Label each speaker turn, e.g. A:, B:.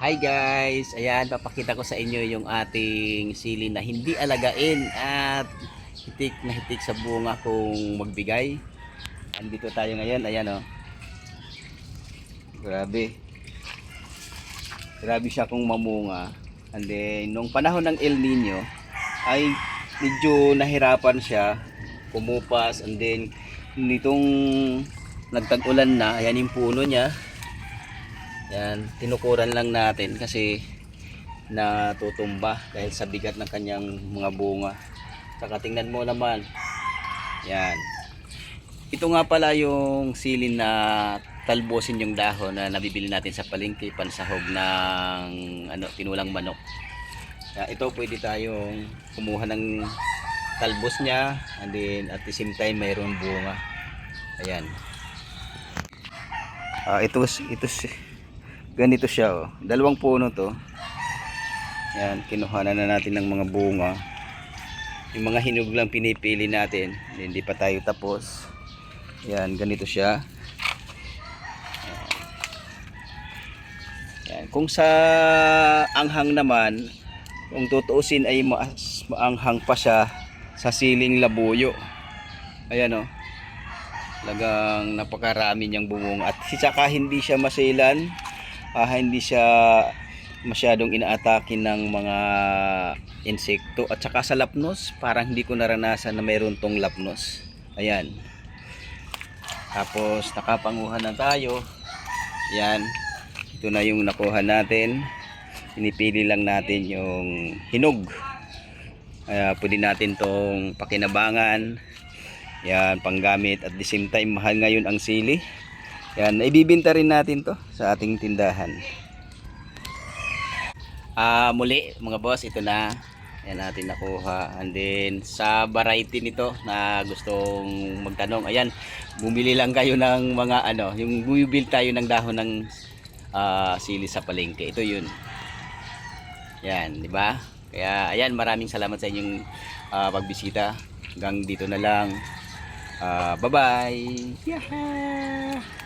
A: Hi guys! Ayan, papakita ko sa inyo yung ating sili na hindi alagain at hitik na hitik sa bunga kung magbigay. Andito tayo ngayon, ayan o. Grabe. Grabe siya kung mamunga. And then, nung panahon ng El Nino, ay medyo nahirapan siya. Kumupas and then, nitong nagtag-ulan na, ayan yung puno niya. Yan, tinukuran lang natin kasi natutumba dahil sa bigat ng kanyang mga bunga. Saka tingnan mo naman. Yan. Ito nga pala yung silin na talbosin yung dahon na nabibili natin sa palengke pansahog ng ano, tinulang manok. Kaya ito pwede tayong kumuha ng talbos niya and then at the same time mayroong bunga. Ayan. Ah, ito ito ganito siya oh. Dalawang puno to. Yan, kinuha na, na natin ng mga bunga. Yung mga hinog lang pinipili natin. Hindi pa tayo tapos. Yan, ganito siya. Yan. Kung sa anghang naman, kung tutuusin ay mas maanghang pa siya sa siling labuyo. Ayan oh. Talagang napakarami niyang bumong at saka hindi siya masilan ah, hindi siya masyadong inaatake ng mga insekto at saka sa lapnos parang hindi ko naranasan na mayroon tong lapnos. Ayan. Tapos nakapanguhan na tayo. Yan ito na yung nakuha natin. Pinipili lang natin yung hinog. Kaya pwede natin tong pakinabangan. Yan panggamit. At the same time mahal ngayon ang sili yan, ibibinta rin natin to sa ating tindahan. Ah, muli mga boss, ito na. Yan natin nakuha. And then sa variety nito na gustong magtanong, ayan, bumili lang kayo ng mga ano, yung bumibili tayo ng dahon ng ah, sili sa palengke. Ito 'yun. Yan, di ba? Kaya ayan, maraming salamat sa inyong ah, pagbisita. Hanggang dito na lang. Ah, bye-bye. Yeah.